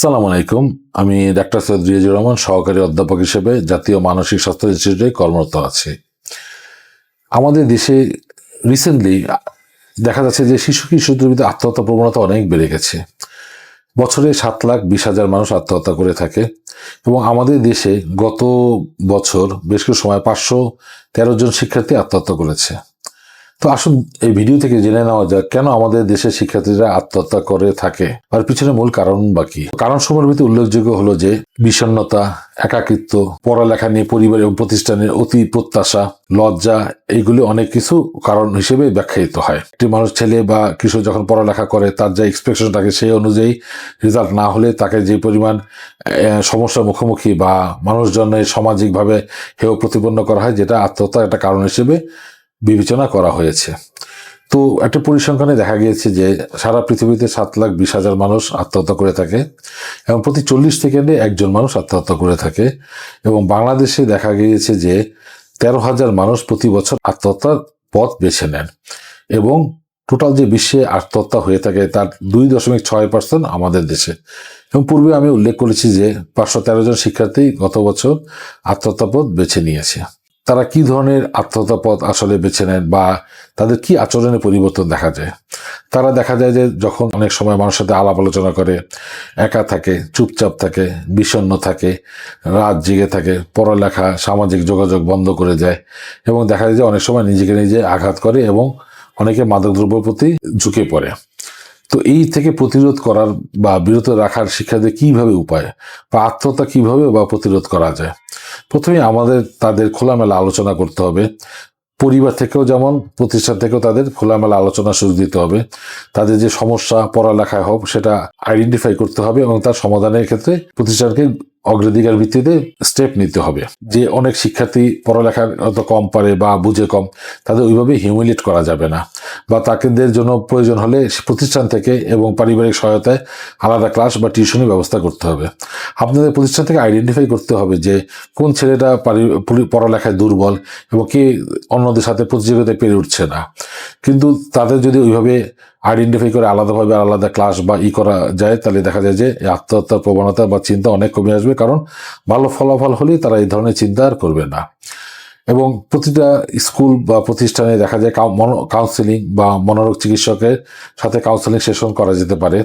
সালাম আলাইকুম। আমি ডাক্তার সৈয়দ রিয়াজুর রহমান, সহকারী অধ্যাপক হিসেবে জাতীয় মানসিক স্বাস্থ্য ইনস্টিটিউটে কর্মরত আছি। আমাদের দেশে রিসেন্টলি দেখা যাচ্ছে যে শিশু কিশোরদের ভিতরে আত্মহত্যা প্রবণতা অনেক বেড়ে গেছে। বছরে সাত লাখ বিশ হাজার মানুষ আত্মহত্যা করে থাকে এবং আমাদের দেশে গত বছর বেশ কিছু সময় পাঁচশো তেরো জন শিক্ষার্থী আত্মহত্যা করেছে। তো আসুন এই ভিডিও থেকে জেনে নেওয়া যাক, কেন আমাদের দেশের শিক্ষার্থীরা আত্মহত্যা করে থাকে? আর পিছনে মূল কারণ বাকি কারণ সমূহের ভিতরে উল্লেখযোগ্য হলো যে, বিষণ্ণতা, একাকিত্ব, পড়ালেখা নিয়ে পরিবার এবং প্রতিষ্ঠানের অতি প্রত্যাশা, লজ্জা, এইগুলি অনেক কিছু কারণ হিসেবে ব্যাখ্যায়িত হয়। একটি মানুষ, ছেলে বা কিশোর যখন পড়ালেখা করে, তার যা এক্সপেকশন থাকে সেই অনুযায়ী রেজাল্ট না হলে তাকে যে পরিমাণ সমস্যার মুখোমুখি বা মানুষজনের সামাজিকভাবে হেয় প্রতিপন্ন করা হয়, যেটা আত্মহত্যার একটা কারণ হিসেবে বিবেচনা করা হয়েছে। তো একটা পরিসংখ্যানে দেখা গিয়েছে যে সারা পৃথিবীতে সাত লাখ বিশ হাজার মানুষ আত্মহত্যা করে থাকে এবং প্রতি চল্লিশ সেকেন্ডে একজন মানুষ আত্মহত্যা করে থাকে এবং বাংলাদেশে দেখা গিয়েছে যে তেরো হাজার মানুষ প্রতি বছর আত্মহত্যার পথ বেছে নেন এবং টোটাল যে বিশ্বে আত্মহত্যা হয়ে থাকে তার দুই দশমিক ছয় পার্সেন্ট আমাদের দেশে। এবং পূর্বে আমি উল্লেখ করেছি যে পাঁচশো তেরো জন শিক্ষার্থী গত বছর আত্মহত্যা পথ বেছে নিয়েছে। তারা কি ধরনের আত্মহত্যা পথ আসলে বেছে নেন বা তাদের কি আচরণে পরিবর্তন দেখা যায়? তারা দেখা যায় যে যখন অনেক সময় মানুষের সাথে আলাপ আলোচনা করে, একা থাকে, চুপচাপ থাকে, বিষণ্ণ থাকে, রাত জেগে থাকে, পড়ালেখা, সামাজিক যোগাযোগ বন্ধ করে যায় এবং দেখা যায় যে অনেক সময় নিজেকে নিজে আঘাত করে এবং অনেকে মাদকদ্রব্যের প্রতি ঝুঁকে পড়ে। তো এই থেকে প্রতিরোধ করার বা বিরত রাখার শিক্ষার্থীদের কীভাবে উপায় বা আত্মহত্যা কীভাবে বা প্রতিরোধ করা যায়? প্রথমে আমাদের তাদের খোলামেলা আলোচনা করতে হবে। পরিবার থেকেও যেমন, প্রতিষ্ঠান থেকেও তাদের খোলামেলা আলোচনা সুযোগ দিতে হবে। তাদের যে সমস্যা পড়ালেখায় হোক, সেটা আইডেন্টিফাই করতে হবে এবং তার সমাধানের ক্ষেত্রে প্রতিষ্ঠানকে অগ্রাধিকার ভিত্তিতে স্টেপ নিতে হবে। যে অনেক শিক্ষার্থী পড়ালেখার অত কম পারে বা বুঝে কম, তাদের ওইভাবে হিউমিলেট করা যাবে না বা তাদের জন্য প্রয়োজন হলে প্রতিষ্ঠান থেকে এবং পারিবারিক সহায়তায় আলাদা ক্লাস বা টিউশনের ব্যবস্থা করতে হবে। আপনাদের প্রতিষ্ঠান থেকে আইডেন্টিফাই করতে হবে যে কোন ছেলেটা পড়ালেখায় দুর্বল এবং কে অন্যদের সাথে প্রতিযোগিতায় পেরে উঠছে না। কিন্তু তাদের যদি ওইভাবে আইডেন্টিফাই করে আলাদাভাবে আলাদা ক্লাস বা ই করা যায়, তাহলে দেখা যায় যে আত্মহত্যার প্রবণতা বা চিন্তা অনেক কমে আসবে। কারণ ভালো ফলাফল হলেই তারা এই ধরনের চিন্তা আর করবে না। এবং প্রতিটা স্কুল বা প্রতিষ্ঠানে দেখা যায় কাউন্সিলিং বা মনোরোগ চিকিৎসকের সাথে কাউন্সিলিং সেশন করা যেতে পারে।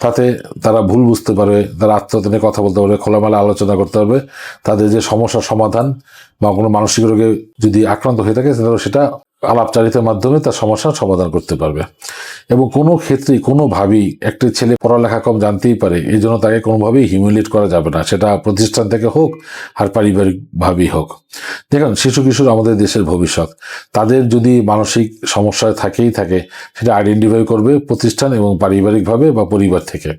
তাতে তারা ভুল বুঝতে পারবে, তারা আত্মহত্যা নিয়ে কথা বলতে পারবে, খোলামেলা আলোচনা করতে পারবে। তাদের যে সমস্যার সমাধান বা কোনো মানসিক রোগে যদি আক্রান্ত হয়ে থাকে সেটা আলাপচারিতার মাধ্যমে তার সমস্যার সমাধান করতে পারবে। এবং কোনো ক্ষেত্রেই, কোনোভাবেই একটি ছেলে পড়ালেখা কম জানতেই পারে, এই জন্য তাকে কোনোভাবেই হিউমিলেট করা যাবে না। সেটা প্রতিষ্ঠান থেকে হোক আর পারিবারিকভাবেই হোক। দেখুন, শিশু কিশোর আমাদের দেশের ভবিষ্যৎ। তাদের যদি মানসিক সমস্যায় থাকেই থাকে, সেটা আইডেন্টিফাই করবে প্রতিষ্ঠান এবং পারিবারিকভাবে বা পরিবার থেকে।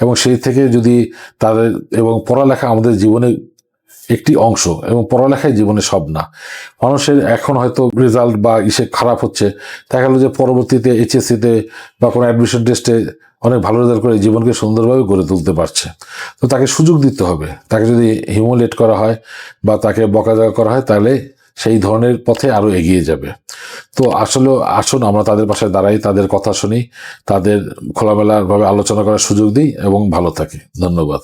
এবং সেই থেকে যদি তাদের, এবং পড়ালেখা আমাদের জীবনে একটি অংশ এবং পড়ালেখাই জীবনে সব না। মানুষের এখন হয়তো রেজাল্ট বা ইসে খারাপ হচ্ছে, দেখা গেলো যে পরবর্তীতে এইচএসসিতে বা কোনো অ্যাডমিশন টেস্টে অনেক ভালো রেজাল্ট করে জীবনকে সুন্দরভাবে গড়ে তুলতে পারছে। তো তাকে সুযোগ দিতে হবে। তাকে যদি হিমোলেট করা হয় বা তাকে বকাঝকা করা হয়, তাহলে সেই ধরনের পথে আরও এগিয়ে যাবে। তো আসলে আসুন, আমরা তাদের পাশে দাঁড়াই, তাদের কথা শুনি, তাদের খোলামেলাভাবে আলোচনা করার সুযোগ দিই এবং ভালো থাকি। ধন্যবাদ।